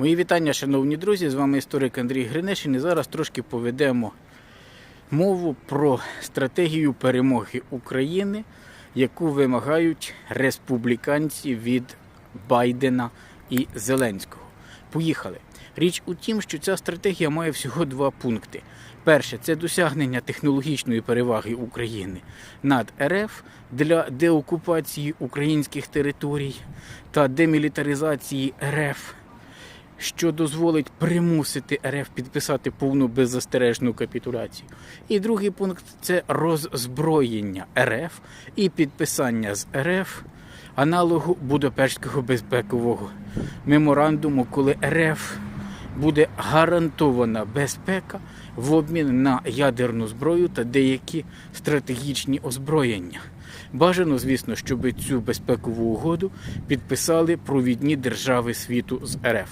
Мої вітання, шановні друзі. З вами історик Андрій Гринешин. І зараз трошки поведемо мову про стратегію перемоги України, яку вимагають республіканці від Байдена і Зеленського. Поїхали. Річ у тім, що ця стратегія має всього два пункти. Перше це досягнення технологічної переваги України над РФ для деокупації українських територій та демілітаризації РФ що дозволить примусити РФ підписати повну беззастережну капітуляцію. І другий пункт це роззброєння РФ і підписання з РФ аналогу Будапештського безпекового меморандуму, коли РФ буде гарантована безпека в обмін на ядерну зброю та деякі стратегічні озброєння. Бажано, звісно, щоб цю безпекову угоду підписали провідні держави світу з РФ.